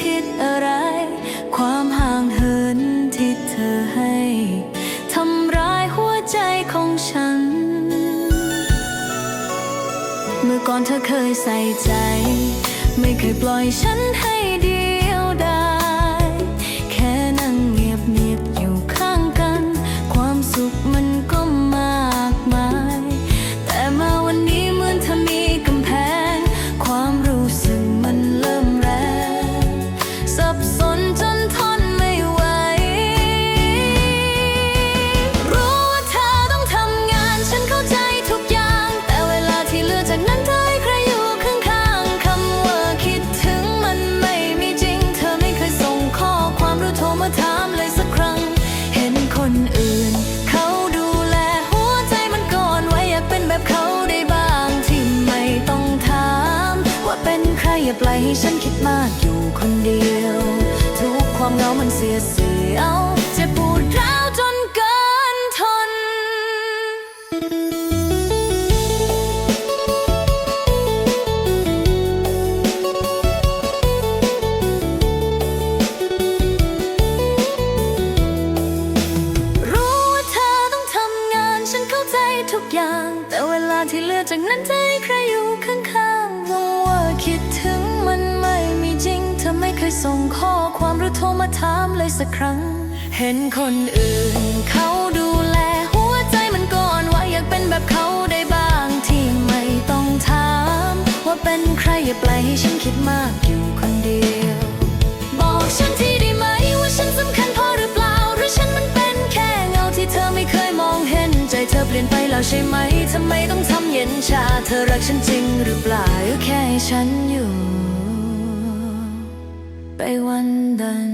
ผิดอะไร ความห่างเหินที่เธอให้ทำร้ายหัวใจของฉัน เมื่อก่อนเธอเคยใส่ใจ ไม่เคยปล่อยฉันให้ สั ให้ฉันคิดมากอยู่คนเดียว ทุกความเหงามันเสียเสียวเจ็บปวดร้าวจนเกินทน รู้ว่าเธอต้องทำงานฉันเข้าใจทุกอย่าง แต่เวลาที่เหลือจากนั้นจะให้ใครอยู่ข้างๆ ยส่งข้อความหรือโทรมาถามเลยสักครั้ง เห็นคนอื่นเขาดูแล หัวใจมันก่อนว่าอยากเป็นแบบเขาได้บ้างที่ไม่ต้องถาม ว่าเป็นใครอย่าปล่อยให้ฉันคิดมากอยู่คนเดียว บอกฉันทีได้ไหมว่าฉันสำคัญพอหรือเปล่า หรือฉันมันเป็นแค่เงาที่เธอไม่เคยมองเห็น ใจเธอเปลี่ยนไปแล้วใช่ไหมทำไมต้องทำเย็นชา เธอรักฉันจริงหรือเปล่าหรือแค่ให้ฉันอยู่ ไปวันดัน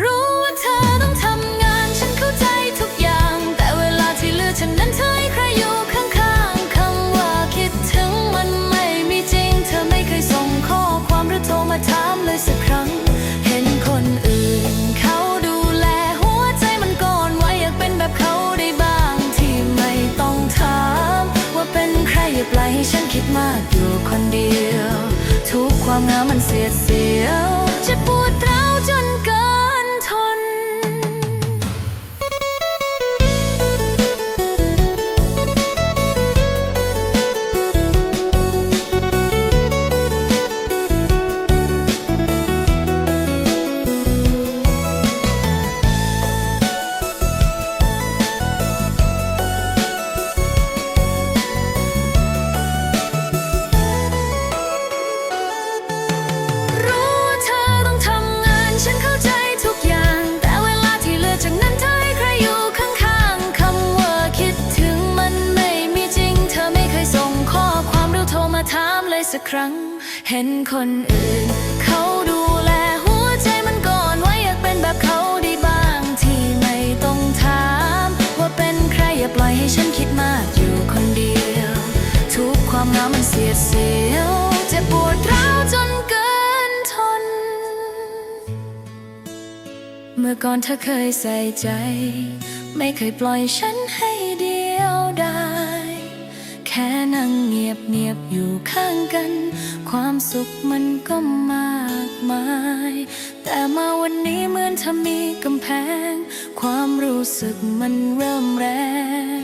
รู้ว่าเธอต้องทำงานฉันเข้าใจทุกอย่าง แต่เวลาที่เหลือฉันนั้นเธอให้ใครอยู่ข้างๆคำว่าคิดถึงมันไม่มีจริง เธอไม่เคยส่งข้อความหรือโทรมาถามเลยสักครั้ง เห็นคนอื่นเขาดูแลหัวใจมันก่อนว่าอยากเป็นแบบเขาได้บ้างที่ไม่ต้องถาม ว่าเป็นใครอย่าปล่อยให้ฉันคิดมากอยู่คนเดียว ทุกความงามมันเสียดเสียวจะปวด สักครั้ง เห็นคนอื่น เขาดูแลหัวใจมันก่อนไว่าอยากเป็นแบบเขาได้บ้างที่ไม่ต้องถาม ว่าเป็นใครอย่าปล่อยให้ฉันคิดมากอยู่คนเดียว ทุกความเหงามันเสียดเสียวเจ็บปวดร้าวจนเกินทน เมื่อก่อนเธอเคยใส่ใจ ไม่เคยปล่อยฉันให้ ค่นั่งเงียบเงียบอยู่ข้างกัน ความสุขมันก็มากมาย แต่มาวันนี้เหมือนเธอมีกำแพง ความรู้สึกมันเริ่มแรง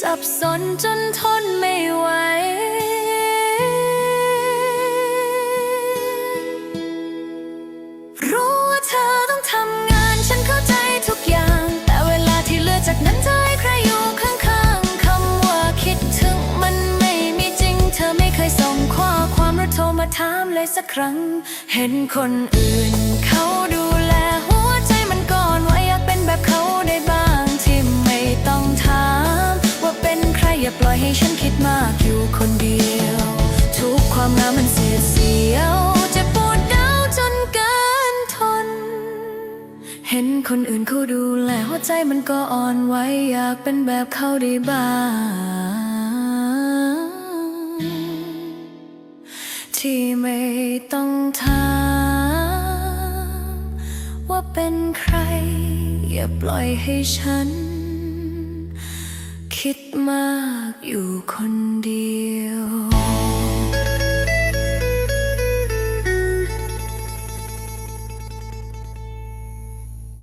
สับสนจนทนไม่ไหวรู้ ถามเลยสักครั้ง เห็นคนอื่นเขาดูแลหัวใจมันก่อนว่าอยากเป็นแบบเขาได้บ้างที่ไม่ต้องถาม ว่าเป็นใครอย่าปล่อยให้ฉันคิดมากอยู่คนเดียว ทุกความงามมันเสียเสียวจะปวดร้าวจนเกินทน เห็นคนอื่นเขาดูแลหัวใจมันก็อ่อนไหวอยากเป็นแบบเขาได้บ้าง ที่ไม่ต้องถามว่าเป็นใคร อย่าปล่อยให้ฉัน คิดมากอยู่คนเดียว